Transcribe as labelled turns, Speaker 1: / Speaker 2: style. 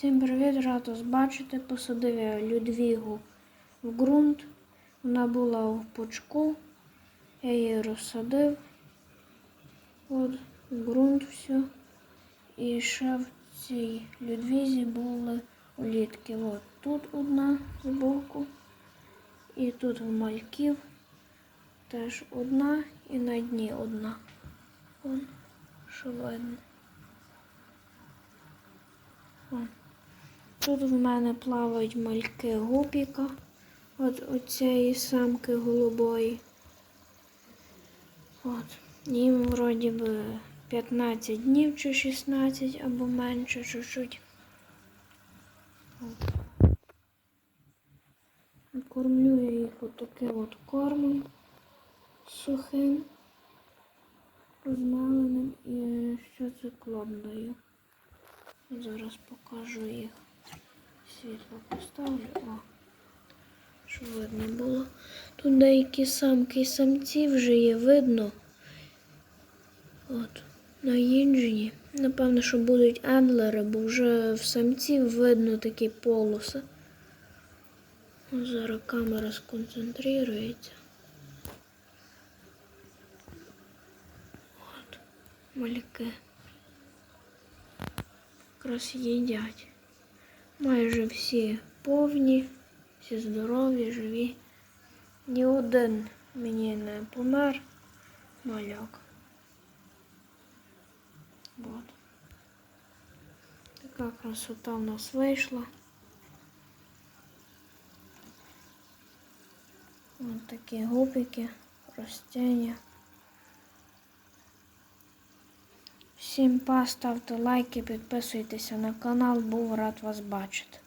Speaker 1: Всім привіт, рад вас бачити. Посадив я Людвігу в ґрунт. Вона була в пучку. Я її розсадив. От, в ґрунт все. І ще в цій Людвізі були улітки. От тут одна збоку. І тут в мальків теж одна і на дні одна. Вон, що видно. Вон. Тут в мене плавають мальки гупіка от оцієї самки голубої. От. Їм вроді би 15 днів чи 16 або менше чуть-чуть. Кормлю я їх отаким от кормом сухим, розмеленим і ще циклон даю. Зараз покажу їх. Світло поставлю. О, щоб видно було. Тут деякі самки і самці вже є видно. От, на інжені. Напевно, що будуть ендлери, бо вже в самців видно такі полоси. Зараз камера сконцентрується. От, мальки. Якраз їдять. Майже всі повні, всі здорові, живі. Ні один мені не помер маляк. От. Така красота в нас вийшла. Ось такі губики, ростення. Всім па, ставте лайки, підписуйтеся на канал, був рад вас бачити.